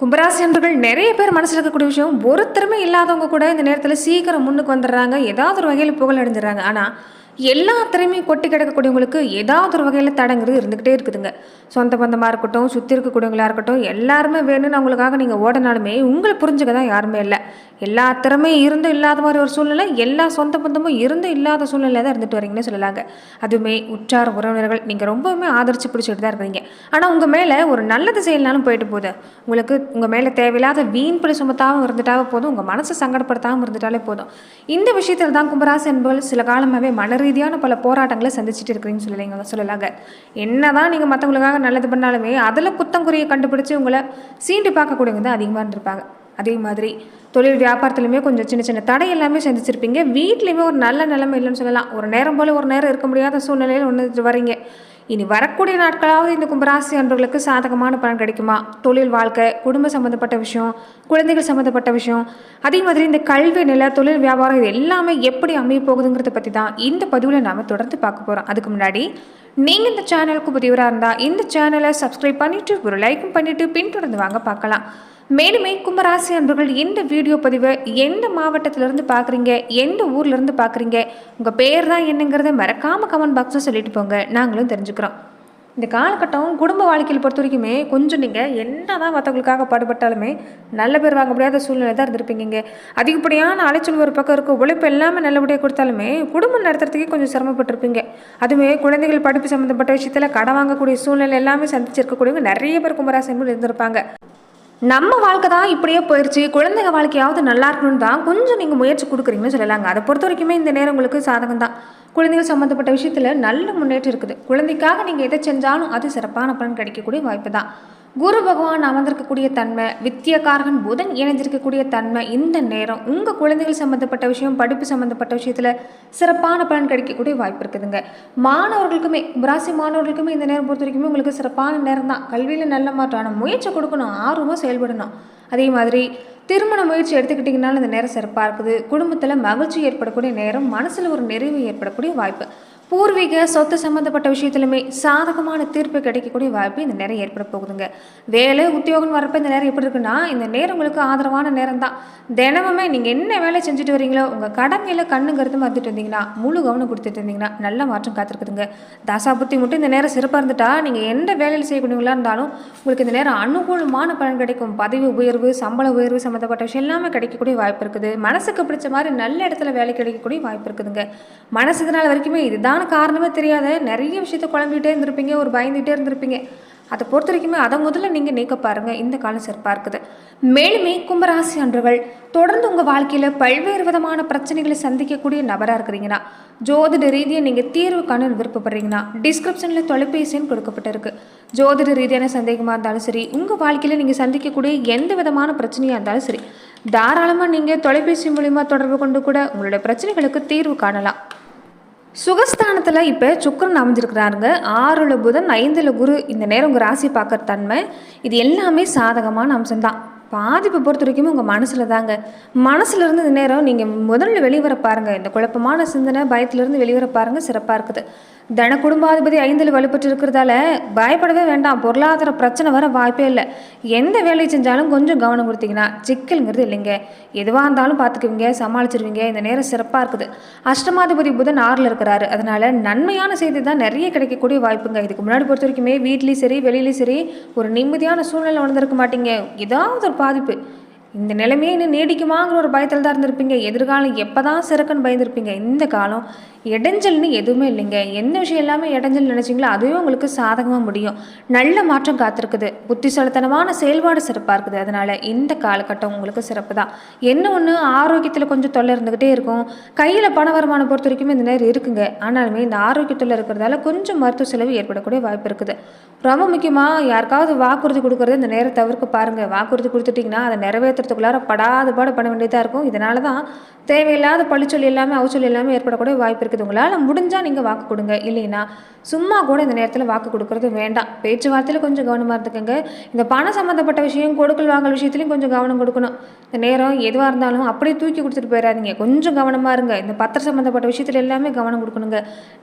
கும்பராசி அன்பர்கள் நிறைய பேர் மனசில் இருக்கக்கூடிய விஷயம் ஒருத்தருமே இல்லாதவங்க கூட இந்த நேரத்தில் சீக்கிரம் முன்னுக்கு வந்துடுறாங்க ஏதாவது ஒரு வகையில் புகழ் அடைஞ்சிடறாங்க. ஆனால் எல்லா திறமையும் கொட்டி கிடக்கக்கூடியவங்களுக்கு ஏதாவது ஒரு வகையில் தடங்கிறது இருந்துக்கிட்டே இருக்குதுங்க. சொந்த பந்தமாக இருக்கட்டும் சுற்றி இருக்கக்கூடியவங்களாக இருக்கட்டும் எல்லாருமே வேணும்னு அவங்களுக்காக நீங்கள் ஓடினாலுமே உங்களை புரிஞ்சுக்க தான் யாருமே இல்லை. எல்லா திறமையும் இருந்தும் இல்லாத மாதிரி ஒரு சூழ்நிலை எல்லா சொந்த பந்தமும் இருந்தும் இல்லாத சூழ்நிலை தான் இருந்துட்டு வரீங்கன்னு சொல்லலாங்க. அதுவுமே உற்றார் உறவினர்கள் நீங்கள் ரொம்பவுமே ஆதரிச்சு பிடிச்சிட்டு தான் இருக்கிறீங்க ஆனால் உங்கள் மேலே ஒரு நல்லது செய்யலனாலும் போயிட்டு போகுது. உங்களுக்கு உங்கள் மேலே தேவையில்லாத வீண் பழி சுமத்தாகவும் இருந்துட்டாவே போதும் உங்கள் மனசை சங்கடப்படுத்தாமல் இருந்துட்டாலே போதும். இந்த விஷயத்தில் தான் கும்பராசி என்பவர்கள் சில காலமாகவே மன ரீதியான பல போராட்டங்களை சந்திச்சுட்டு இருக்கிறீங்கன்னு சொல்லலைங்க சொல்லலாங்க. என்ன தான் நீங்கள் மற்றவங்களுக்காக நல்லது பண்ணாலுமே அதில் குத்தம் கண்டுபிடிச்சி உங்களை சீண்டி பார்க்கக்கூடியவங்க தான் அதிகமாக இருந்திருப்பாங்க. அதே மாதிரி தொழில் வியாபாரத்துலையுமே கொஞ்சம் சின்ன சின்ன தடை எல்லாமே சந்திச்சிருப்பீங்க. வீட்லேயுமே ஒரு நல்ல நிலைமை இல்லைன்னு சொல்லலாம். ஒரு நேரம் போல் ஒரு நேரம் இருக்க முடியாத சூழ்நிலையில் ஒன்று வரீங்க. இனி வரக்கூடிய நாட்களாவது இந்த கும்பராசி அன்பர்களுக்கு சாதகமான பலன் கிடைக்குமா? தொழில் வாழ்க்கை குடும்ப சம்மந்தப்பட்ட விஷயம் குழந்தைகள் சம்மந்தப்பட்ட விஷயம் அதே மாதிரி இந்த கல்வி நிலை தொழில் வியாபாரம் இது எல்லாமே எப்படி அமைய போகுதுங்கிறத பற்றி தான் இந்த பதிவில் நாம் தொடர்ந்து பார்க்க போகிறோம் அதுக்கு முன்னாடி நீங்கள் இந்த சேனலுக்கு புதியவராக இருந்தால் இந்த சேனலை சப்ஸ்கிரைப் பண்ணிவிட்டு ஒரு லைக்கும் பண்ணிவிட்டு பின்தொடர்ந்து வாங்க பார்க்கலாம். மேலுமே கும்பராசி அன்பர்கள் இந்த வீடியோ பதிவை எந்த மாவட்டத்திலேருந்து பார்க்குறீங்க? எந்த ஊர்லேருந்து பார்க்குறீங்க? உங்கள் பேர் தான் என்னங்கிறத மறக்காமல் கமெண்ட் பாக்ஸில் சொல்லிட்டு போங்க. நாங்களும் தெரிஞ்சுக்கிறோம். இந்த காலகட்டம் குடும்ப வாழ்க்கையில் பொறுத்த வரைக்குமே கொஞ்சம் நீங்கள் என்ன தான் மற்றவங்களுக்காக பாடுபட்டாலுமே நல்ல பேர் வாங்க முடியாத சூழ்நிலை தான் இருந்திருப்பீங்க அதிகப்படியான அலைச்சல் ஒரு பக்கம் இருக்கும். உழைப்பு எல்லாமே நல்லபடியாக கொடுத்தாலுமே குடும்பம் நடத்துறதுக்கே கொஞ்சம் சிரமப்பட்டிருப்பீங்க. அதுவுமே குழந்தைகள் படிப்பு சம்மந்தப்பட்ட விஷயத்தில் கடன் வாங்கக்கூடிய சூழ்நிலை எல்லாமே சந்திச்சிருக்கக்கூடியவங்க நிறைய பேர் கும்பராசி இருந்திருப்பாங்க. நம்ம வாழ்க்கை தான் இப்படியே போயிடுச்சு குழந்தைங்க வாழ்க்கையாவது நல்லா இருக்கணும்னு தான் கொஞ்சம் நீங்கள் முயற்சி கொடுக்குறீங்கன்னு சொல்லலாங்க. அதை பொறுத்த வரைக்குமே இந்த நேரம் உங்களுக்கு சாதகம் தான் குழந்தைகள் சம்மந்தப்பட்ட விஷயத்தில் நல்ல முன்னேற்றம் இருக்குது. குழந்தைக்காக நீங்கள் எதை செஞ்சாலும் அது சிறப்பான பலன் கிடைக்கக்கூடிய வாய்ப்பு தான். குரு பகவான் அமர்ந்திருக்கக்கூடிய தன்மை வித்தியக்காரகன் புதன் இணைஞ்சிருக்கக்கூடிய தன்மை இந்த நேரம் உங்கள் குழந்தைகள் சம்மந்தப்பட்ட விஷயம் படிப்பு சம்மந்தப்பட்ட விஷயத்தில் சிறப்பான பலன் கிடைக்கக்கூடிய வாய்ப்பு இருக்குதுங்க. மாணவர்களுக்குமே பிராசி மாணவர்களுக்குமே இந்த நேரம் பொறுத்த வரைக்குமே உங்களுக்கு சிறப்பான நேரம் தான். கல்வியில் நல்ல மாற்றம் ஆனால் முயற்சி கொடுக்கணும் ஆர்வமாக செயல்படணும். அதே மாதிரி திருமண முயற்சி எடுத்துக்கிட்டிங்கனாலும் இந்த நேரம் சிறப்பாக இருக்குது. குடும்பத்தில் மகிழ்ச்சி ஏற்படக்கூடிய நேரம் மனசில் ஒரு நிறைவு ஏற்படக்கூடிய வாய்ப்பு. பூர்வீக சொத்து சம்மந்தப்பட்ட விஷயத்துலையுமே சாதகமான தீர்ப்பு கிடைக்கக்கூடிய வாய்ப்பு இந்த நேரம் ஏற்பட போகுதுங்க. வேலை உத்தியோகம் வரப்போ இந்த நேரம் எப்படி இருக்குன்னா இந்த நேரம் உங்களுக்கு ஆதரவான நேரம் தான் தினமுமே நீங்கள் என்ன வேலை செஞ்சுட்டு வரீங்களோ உங்கள் கடமையில் கண்ணுங்கிறது வந்துட்டு இருந்தீங்கன்னா முழு கவனம் கொடுத்துட்டு இருந்தீங்கன்னா நல்ல மாற்றம் காத்திருக்குதுங்க. தசாபுத்தி மட்டும் இந்த நேரம் சிறப்பாக இருந்துட்டா நீங்கள் எந்த வேலையில் செய்யக்கூடியவங்களா இருந்தாலும் உங்களுக்கு இந்த நேரம் அனுகூலமான பலன் கிடைக்கும். பதவி உயர்வு சம்பள உயர்வு சம்மந்தப்பட்ட விஷயம் எல்லாமே கிடைக்கக்கூடிய வாய்ப்பு இருக்குது. மனசுக்கு பிடிச்ச மாதிரி நல்ல இடத்துல வேலை கிடைக்கக்கூடிய வாய்ப்பு இருக்குதுங்க. மனசு இதனால் வரைக்குமே இதுதான் காரணமே தெரியாத நிறைய விஷயத்த குழம்பிகிட்டே இருந்திருப்பீங்க ஒரு பயந்துகிட்டே இருந்திருப்பீங்க. அதை பொறுத்த வரைக்குமே அதை முதல்ல நீங்கள் நீக்க பாருங்கள் இந்த காலம் சிறப்பாக இருக்குது மேலுமே கும்பராசி அன்றுகள் தொடர்ந்து உங்கள் வாழ்க்கையில் பல்வேறு விதமான பிரச்சனைகளை சந்திக்கக்கூடிய நபராக இருக்கிறீங்கன்னா ஜோதிட ரீதியாக நீங்கள் தீர்வு காண விருப்பப்படுறீங்கன்னா டிஸ்கிரிப்ஷனில் தொலைபேசின்னு கொடுக்கப்பட்டிருக்கு. ஜோதிட ரீதியான சந்தேகமாக இருந்தாலும் சரி உங்கள் வாழ்க்கையில் நீங்கள் சந்திக்கக்கூடிய எந்த விதமான பிரச்சனையாக இருந்தாலும் சரி தாராளமாக நீங்கள் தொலைபேசி மூலிமா தொடர்பு கொண்டு கூட உங்களுடைய பிரச்சனைகளுக்கு தீர்வு காணலாம். சுகஸ்தானத்தில் இப்போ சுக்கரன் அமைஞ்சிருக்கிறாருங்க. ஆறுல புதன் ஐந்தில் குரு. இந்த நேரம் உங்கள் ராசி பார்க்குற தன்மை இது எல்லாமே சாதகமான அம்சம்தான். பாதிப்பை பொறுத்த வரைக்கும் உங்கள் மனசில் தாங்க மனசுலேருந்து இந்த நேரம் நீங்கள் முதல்ல வெளிவர பாருங்கள் இந்த குழப்பமான சிந்தனை பயத்திலேருந்து வெளிவர பாருங்கள் சிறப்பாக இருக்குது. தன குடும்பாதிபதி ஐந்தில் வலுப்பட்டு இருக்கிறதால பயப்படவே வேண்டாம். பொருளாதார பிரச்சனை வர வாய்ப்பே இல்லை. எந்த வேலையை செஞ்சாலும் கொஞ்சம் கவனம் கொடுத்தீங்கன்னா சிக்கல்ங்கிறது இல்லைங்க. எதுவாக இருந்தாலும் பார்த்துக்குவீங்க சமாளிச்சிருவீங்க. இந்த நேரம் சிறப்பாக இருக்குது. அஷ்டமாதிபதி புதன் ஆறில் இருக்கிறாரு. அதனால் நன்மையான செய்தி தான் நிறைய கிடைக்கக்கூடிய வாய்ப்புங்க. இதுக்கு முன்னாடி பொறுத்த வரைக்குமே வீட்லேயும் சரி வெளியிலையும் சரி ஒரு நிம்மதியான சூழ்நிலை உணர்ந்திருக்க மாட்டீங்க. ஏதாவது ஒரு பாதிப்பு. இந்த நிலைமையே இன்னும் நீடிக்குமாங்கிற ஒரு பயத்தில் தான் இருந்திருப்பீங்க. எதிர்காலம் எப்போ தான் சிறக்குன்னு பயந்துருப்பீங்க. இந்த காலம் இடைஞ்சல்னு எதுவுமே இல்லைங்க. எந்த விஷயம் எல்லாமே இடைஞ்சல் நினச்சிங்களோ அதுவே உங்களுக்கு சாதகமாக முடியும். நல்ல மாற்றம் காத்திருக்குது. புத்திசலத்தனமான செயல்பாடு சிறப்பாக இருக்குது. அதனால் இந்த காலகட்டம் உங்களுக்கு சிறப்பு தான் என்ன ஒன்று ஆரோக்கியத்தில் கொஞ்சம் தொல்லை இருந்துக்கிட்டே இருக்கும். கையில் பண வருமானம் பொறுத்த வரைக்கும் இந்த நேரம் இருக்குங்க. ஆனாலுமே இந்த ஆரோக்கியத்தில் இருக்கிறதால கொஞ்சம் மருத்துவ செலவு ஏற்படக்கூடிய வாய்ப்பு இருக்குது. ரொம்ப முக்கியமாக யாருக்காவது வாக்குறுதி கொடுக்குறது இந்த நேரம் தவிர்க்க பாருங்கள் வாக்குறுதி கொடுத்துட்டிங்கன்னா அதை நிறைவேற்ற சேர்க்கறதுக்குள்ளார படாத பாடு பண்ண வேண்டியதாக இருக்கும். இதனால தான் தேவையில்லாத பழிச்சொல் எல்லாமே அவச்சொல் எல்லாமே ஏற்படக்கூடிய வாய்ப்பு இருக்குது. உங்களால் முடிஞ்சால் நீங்கள் வாக்கு கொடுங்க. இல்லைன்னா சும்மா கூட இந்த நேரத்தில் வாக்கு கொடுக்கறது வேண்டாம். பேச்சுவார்த்தையில் கொஞ்சம் கவனமாக இருந்துக்கோங்க. இந்த பணம் சம்மந்தப்பட்ட விஷயம் கொடுக்கல் வாங்கல் விஷயத்துலையும் கொஞ்சம் கவனம் கொடுக்கணும். இந்த நேரம் எதுவாக இருந்தாலும் அப்படியே தூக்கி கொடுத்துட்டு போயிடாதீங்க கொஞ்சம் கவனமாக இருங்க. இந்த பத்திரம் சம்மந்தப்பட்ட விஷயத்தில் எல்லாமே கவனம் கொடுக்கணுங்க.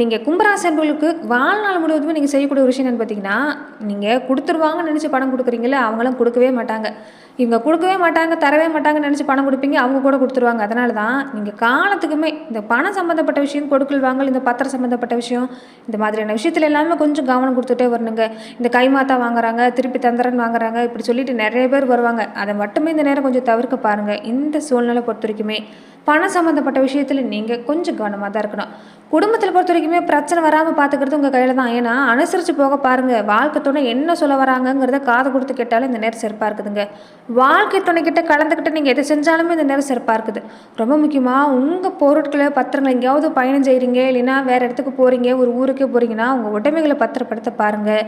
நீங்கள் கும்பராசன்பர்களுக்கு வாழ்நாள் முழுவதுமே நீங்கள் செய்யக்கூடிய ஒரு விஷயம் என்னன்னு பார்த்தீங்கன்னா நீங்கள் கொடுத்துருவாங்கன்னு நினச்சி பணம் கொடுக்குறீங்களே அவங்களாம் கொடுக்கவே மாட்டாங்க. இவங்க கொடுக்கவே மாட்டாங்க தரவே மாட்டாங்கன்னு நினச்சி பணம் கொடுப்பீங்க அவங்க கூட கொடுத்துருவாங்க. அதனால தான் நீங்கள் காலத்துக்குமே இந்த பணம் சம்மந்தப்பட்ட விஷயம் கொடுக்கல் வாங்கல் இந்த பத்திரம் சம்மந்தப்பட்ட விஷயம் இந்த மாதிரியான விஷயத்துல எல்லாமே கொஞ்சம் கவனம் கொடுத்துட்டே வரணுங்க. இந்த கைமாத்தா வாங்குறாங்க திருப்பி தந்திரன் வாங்குறாங்க இப்படி சொல்லிட்டு நிறைய பேர் வருவாங்க. அதை மட்டுமே இந்த நேரம் கொஞ்சம் தவிர்க்க பாருங்கள் இந்த சூழ்நிலை பொறுத்த வரைக்குமே பணம் சம்மந்தப்பட்ட விஷயத்தில் நீங்கள் கொஞ்சம் கவனமாக தான் இருக்கணும். குடும்பத்தில் பொறுத்த வரைக்குமே பிரச்சனை வராமல் பார்த்துக்கிறது உங்கள் கையில் தான். ஏன்னா அனுசரித்து போக பாருங்கள் வாழ்க்கை துணை என்ன சொல்ல வராங்கங்கிறத காது கொடுத்து கேட்டாலும் இந்த நேரம் சிறப்பாக இருக்குதுங்க. வாழ்க்கை துணைக்கிட்ட கலந்துக்கிட்டு நீங்கள் எது செஞ்சாலுமே இந்த நேரம் சிறப்பாக இருக்குது. ரொம்ப முக்கியமாக உங்கள் பொருட்களை பத்திரங்களை எங்கேயாவது பயணம் செய்கிறீங்க இல்லைன்னா வேறு இடத்துக்கு போகிறீங்க ஒரு ஊருக்கே போகிறீங்கன்னா உங்கள் உடைமைகளை பத்திரப்படுத்த பாருங்கள்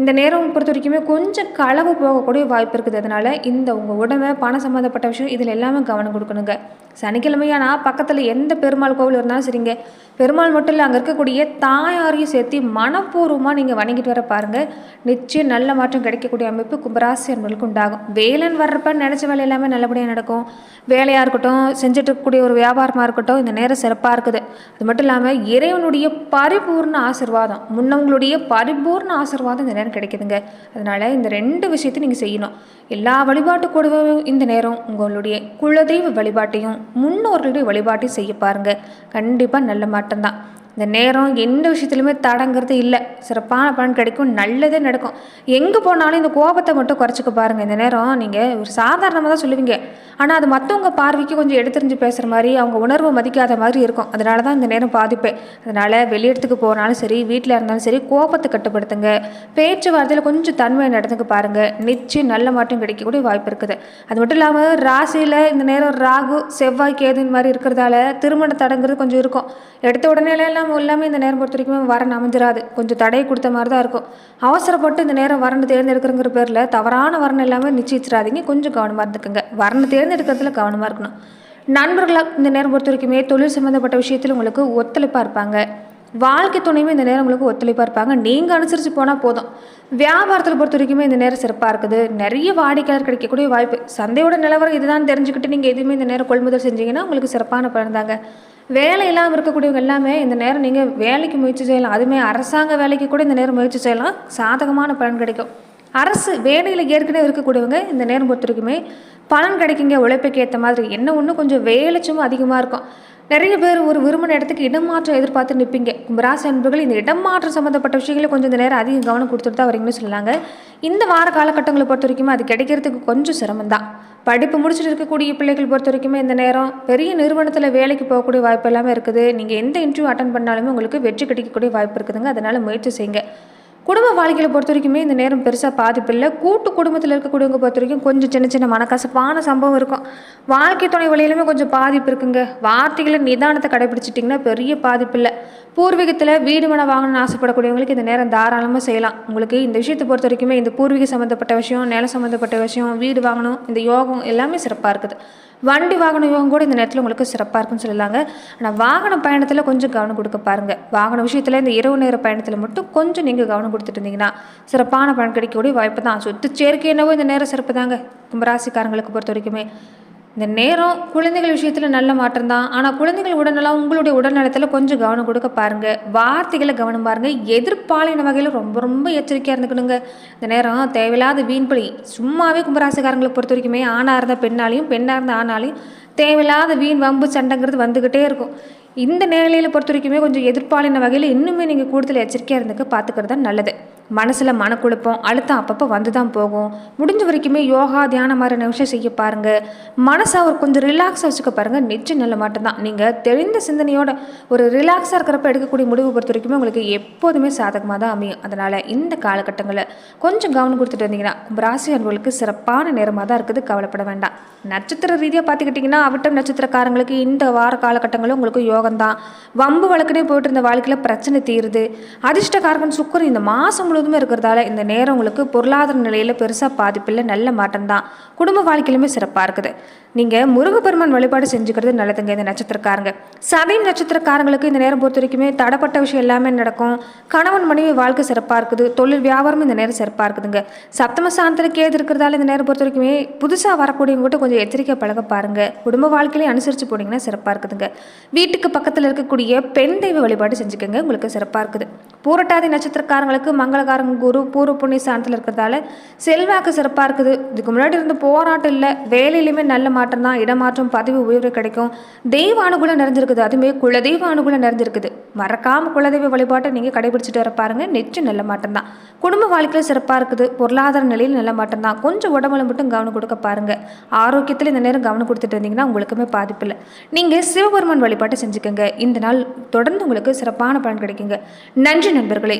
இந்த நேரம் பொறுத்த வரைக்குமே கொஞ்சம் களவு போகக்கூடிய வாய்ப்பு இருக்குது. அதனால் இந்த உங்கள் உடம்பு பணம் சம்மந்தப்பட்ட விஷயம் இதில் எல்லாமே கவனம் கொடுக்கணுங்க. சனிக்கிழமையானா பக்கத்தில் எந்த பெருமாள் கோவில் இருந்தாலும் சரிங்க. பெருமாள் மட்டும் இல்லை அங்கே இருக்கக்கூடிய தாயாரையும் சேர்த்து மனப்பூர்வமாக நீங்கள் வணங்கிட்டு வர பாருங்கள் நிச்சயம் நல்ல மாற்றம் கிடைக்கக்கூடிய அமைப்பு கும்பராசி என்பவர்களுக்கு உண்டாகும். வேலைன்னு வர்றப்ப நினச்ச வேலை எல்லாமே நல்லபடியாக நடக்கும். வேலையாக இருக்கட்டும் செஞ்சுட்டு இருக்கக்கூடிய ஒரு வியாபாரமாக இருக்கட்டும் இந்த நேரம் சிறப்பாக இருக்குது. அது மட்டும் இல்லாமல் இறைவனுடைய பரிபூர்ண ஆசிர்வாதம் முன்னவங்களுடைய பரிபூர்ண ஆசிர்வாதம் இந்த பலன் கிடைக்குதுங்க. அதனால் இந்த ரெண்டு விஷயத்தையும் நீங்கள் செய்யணும். எல்லா வழிபாட்டு கூடவும் இந்த நேரம் உங்களுடைய குலதெய்வ வழிபாட்டையும் முன்னோர்களுடைய வழிபாட்டையும் செய்ய பாருங்கள் கண்டிப்பாக நல்ல மாற்றம்தான். இந்த நேரம் எந்த விஷயத்துலையுமே தடங்கிறது இல்லை. சிறப்பான பலன் கிடைக்கும் நல்லதே நடக்கும். எங்கே போனாலும் இந்த கோபத்தை மட்டும் குறைச்சிக்க பாருங்கள் இந்த நேரம் நீங்கள் ஒரு சாதாரணமாக தான் சொல்லுவீங்க. ஆனால் அது மற்றவங்க பார்வைக்கு கொஞ்சம் எடுத்துரிஞ்சு பேசுகிற மாதிரி அவங்க உணர்வு மதிக்காத மாதிரி இருக்கும். அதனால தான் இந்த நேரம் பாதிப்பேன். அதனால் வெளியிடத்துக்கு போனாலும் சரி வீட்டில் இருந்தாலும் சரி கோபத்தை கட்டுப்படுத்துங்க. பேச்சுவார்த்தையில் கொஞ்சம் தன்மையை நடந்துக்க பாருங்கள் நிச்சயம் நல்ல மாற்றம் கிடைக்கக்கூடிய வாய்ப்பு இருக்குது. அது மட்டும் இல்லாமல் ராசியில் இந்த நேரம் ராகு செவ்வாய் கேதுன்னு மாதிரி இருக்கிறதால திருமண தடங்கிறது கொஞ்சம் இருக்கும். எடுத்த உடனே எல்லாம் இல்லாமல் இந்த நேரம் பொறுத்த வரைக்கும் வரன் அமைஞ்சிராது. கொஞ்சம் தடையை கொடுத்த மாதிரி தான் இருக்கும். அவசரப்பட்டு இந்த நேரம் வரனை தேர்ந்தெடுக்கிறங்கிற பேரில் தவறான வரன் எல்லாமே நிச்சயிச்சிடாதீங்க கொஞ்சம் கவனமாக இருந்துக்குங்க. வரனை தேர்ந்தெடுக்கிறதுல கவனமாக இருக்கணும். நண்பர்களாக இந்த நேரம் பொறுத்த வரைக்குமே தொழில் சம்மந்தப்பட்ட விஷயத்தில் உங்களுக்கு ஒத்துழைப்பாக இருப்பாங்க. வாழ்க்கை துணையுமே இந்த நேரம் உங்களுக்கு ஒத்துழைப்பாக இருப்பாங்க. நீங்கள் அனுசரித்து போனால் போதும். வியாபாரத்தில் பொறுத்த வரைக்குமே இந்த நேரம் சிறப்பாக இருக்குது. நிறைய வாடிக்கையாளர் கிடைக்கக்கூடிய வாய்ப்பு. சந்தையோட நிலவரம் இதுதான் தெரிஞ்சுக்கிட்டு நீங்கள் எதுவுமே இந்த நேரம் கொள்முதல் செஞ்சீங்கன்னா உங்களுக்கு சிறப்பான பலன் தாங்க. வேலை இல்லாமல் இருக்கக்கூடியவங்க எல்லாமே இந்த நேரம் நீங்கள் வேலைக்கு முயற்சி செய்யலாம். அதுவுமே அரசாங்க வேலைக்கு கூட இந்த நேரம் முயற்சி செய்யலாம். சாதகமான பலன் கிடைக்கும். அரசு வேலையில் ஏற்கனவே இருக்கக்கூடியவங்க இந்த நேரம் பொறுத்த வரைக்குமே பலன் கிடைக்குங்க. உழைப்புக்கு ஏற்ற மாதிரி. என்ன ஒன்று கொஞ்சம் வேலைச்சும் அதிகமாக இருக்கும். நிறைய பேர் ஒரு விரும்பின இடத்துக்கு இடமாற்றம் எதிர்பார்த்து நிற்பீங்க கும்பராசி அன்பர்கள் இந்த இடமாற்றம் சம்மந்தப்பட்ட விஷயங்களை கொஞ்சம் இந்த நேரம் அதிக கவனம் கொடுத்துட்டு தான் வரீங்கன்னு சொல்லாங்க இந்த வார காலகட்டங்களை பொறுத்த வரைக்குமே அது கிடைக்கிறதுக்கு கொஞ்சம் சிரமம் தான் படிப்பு முடிச்சுட்டு இருக்கக்கூடிய பிள்ளைகள் பொறுத்த வரைக்குமே இந்த நேரம் பெரிய நிறுவனத்தில் வேலைக்கு போகக்கூடிய வாய்ப்பு எல்லாமே இருக்குது. நீங்கள் எந்த இன்டர்வியூ அட்டன் பண்ணாலுமே உங்களுக்கு வெற்றி கிடைக்கக்கூடிய வாய்ப்பு இருக்குதுங்க. அதனால் முயற்சி செய்யுங்க. குடும்ப வாழ்க்கையில் பொறுத்த வரைக்குமே இந்த நேரம் பெருசாக பாதிப்பு இல்லை. கூட்டு குடும்பத்தில் இருக்கக்கூடியவங்க பொறுத்த வரைக்கும் கொஞ்சம் சின்ன சின்ன மனக்கசப்பான சம்பவம் இருக்கும். வாழ்க்கை துணை வழியிலுமே கொஞ்சம் பாதிப்பு இருக்குங்க. வார்த்தைகளை நிதானத்தை கடைபிடிச்சிட்டிங்கன்னா பெரிய பாதிப்பு இல்லை. பூர்வீகத்தில் வீடு மனை வாங்கணும்னு ஆசைப்படக்கூடியவங்களுக்கு இந்த நேரம் தாராளமாக செய்யலாம். உங்களுக்கு இந்த விஷயத்தை பொறுத்த வரைக்குமே இந்த பூர்வீக சம்மந்தப்பட்ட விஷயம் நிலம் சம்மந்தப்பட்ட விஷயம் வீடு வாங்கணும் இந்த யோகம் எல்லாமே சிறப்பாக இருக்குது. வண்டி வாகன யோகம் கூட இந்த நேரத்தில் உங்களுக்கு சிறப்பாக இருக்குன்னு சொல்லலாங்க ஆனால் வாகன பயணத்தில் கொஞ்சம் கவனம் கொடுக்க பாருங்கள் வாகன விஷயத்தில் இந்த இரவு நேர பயணத்தில் மட்டும் கொஞ்சம் நீங்கள் கவனம் கொடுத்துட்டு இருந்தீங்கன்னா சிறப்பான பலன் கிடைக்கக்கூடிய வாய்ப்பு தான். சொத்து சேர்க்கை என்னவோ இந்த நேரம் சிறப்பு தாங்க. கும்பராசிக்காரங்களுக்கு பொறுத்த வரைக்குமே. இந்த நேரம் குழந்தைகள் விஷயத்தில் நல்ல மாற்றம் தான். ஆனால் குழந்தைகள் உடல்நலம் உங்களுடைய உடல்நலத்தில் கொஞ்சம் கவனம் கொடுக்க பாருங்கள் வார்த்தைகளை கவனம் பாருங்கள் எதிர்ப்பாலின வகையில் ரொம்ப ரொம்ப எச்சரிக்கையாக இருந்துக்கணுங்க. இந்த நேரம் தேவையில்லாத வீண்பலி சும்மாவே கும்பராசிக்காரங்களை பொறுத்த வரைக்குமே ஆணாக இருந்த பெண்ணாலையும் பெண்ணாக இருந்தால் ஆணாலையும் தேவையில்லாத வீண் வம்பு சண்டைங்கிறது வந்துக்கிட்டே இருக்கும். இந்த நிலையில் பொறுத்த வரைக்குமே கொஞ்சம் எதிர்ப்பாலின வகையில் இன்னுமே நீங்கள் கூடுதல் எச்சரிக்கையாக இருந்துக்க பார்த்துக்கிறது தான் நல்லது. மனசில் மனக்குழப்பம் அழுத்தம் அப்பப்போ வந்து தான் போகும். முடிஞ்ச வரைக்குமே யோகா தியானம் மாதிரி விஷயம் செய்ய பாருங்கள் மனசை அவர் கொஞ்சம் ரிலாக்ஸாக வச்சுக்க பாருங்கள் நிச்சயம் நல்ல மட்டும்தான் நீங்கள் தெளிந்த சிந்தனையோட ஒரு ரிலாக்ஸாக இருக்கிறப்ப எடுக்கக்கூடிய முடிவு பொறுத்த வரைக்குமே உங்களுக்கு எப்போதுமே சாதகமாக தான் அமையும். அதனால் இந்த காலகட்டங்களில் கொஞ்சம் கவனம் கொடுத்துட்டு வந்தீங்கன்னா ராசி அன்பர்களுக்கு சிறப்பான நேரமாக தான் இருக்குது. கவலைப்பட வேண்டாம். நட்சத்திர ரீதியாக பார்த்துக்கிட்டிங்கன்னா அவட்டம் நட்சத்திரக்காரங்களுக்கு இந்த வார காலகட்டங்களும் உங்களுக்கு யோகம் தான் வம்பு வழக்குனே போயிட்டு இருந்த வாழ்க்கையில் பிரச்சனை தீருது. அதிர்ஷ்டக்காரகன் சுக்கரன் இந்த மாதம் முழுவதுமே இருக்கிறதால இந்த நேரம் உங்களுக்கு பொருளாதார நிலையில் பெருசாக பாதிப்பில்லை நல்ல மாற்றம் தான் குடும்ப வாழ்க்கையிலுமே சிறப்பாக இருக்குது. நீங்கள் முருகப்பெருமான் வழிபாடு செஞ்சுக்கிறது நல்லதுங்க இந்த நட்சத்திரக்காரங்க. சதயம் நட்சத்திரக்காரங்களுக்கு இந்த நேரம் பொறுத்த வரைக்குமே தடப்பட்ட விஷயம் எல்லாமே நடக்கும். கணவன் மனைவி வாழ்க்கை சிறப்பாக இருக்குது. தொழில் வியாபாரம் இந்த நேரம் சிறப்பாக இருக்குதுங்க. சப்தம சாந்தத்தில் கேது இருக்கிறதால இந்த நேரம் பொறுத்த வரைக்குமே புதுசாக வரக்கூடியவங்க கூட கொஞ்சம் எச்சரிக்கை பழக பாருங்க. குடும்ப வாழ்க்கையிலே அனுசரித்து போனீங்கன்னா சிறப்பாக இருக்குதுங்க. வீட்டுக்கு பக்கத்தில் இருக்கக்கூடிய பெண் தெய்வ வழிபாடு செஞ்சுக்கோங்க. உங்களுக்கு சிறப்பாக இருக்குது. பூரட்டாதி நட்சத்திரக்காரங்களுக்கு மங்களகாரங்க குரு பூர்வ புண்ணிய ஸ்தானத்தில் இருக்கிறதால செல்வாக்கு சிறப்பாக இருக்குது. இதுக்கு முன்னாடி இருந்த போராட்டம் இல்லை. வேலையிலுமே நல்ல மாற்றம் தான். இடமாற்றம் பதவி உயர்வு கிடைக்கும். தெய்வ அனுகூலம் நிறைஞ்சிருக்குது. அதுவுமே குலதெய்வ அனுகூலம் நிறைஞ்சிருக்குது. மறக்காமல் குலதெய்வ வழிபாட்டை நீங்கள் கடைபிடிச்சிட்டு வர பாருங்கள் நிச்சயம் நல்ல மாற்றம் தான். குடும்ப வாழ்க்கையில் சிறப்பாக இருக்குது. பொருளாதார நிலையில் நல்ல மாற்றம் தான். கொஞ்சம் உடம்புல மட்டும் கவனம் கொடுக்க பாருங்கள் ஆரோக்கியத்தில் இந்த நேரம் கவனம் கொடுத்துட்டு இருந்தீங்கன்னா உங்களுக்குமே பாதிப்பில்லை நீங்கள் சிவபெருமான் வழிபாட்டை செஞ்சுக்கோங்க. இந்த நாள் தொடர்ந்து உங்களுக்கு சிறப்பான பலன் கிடைக்குங்க. நன்றி நண்பர்களே.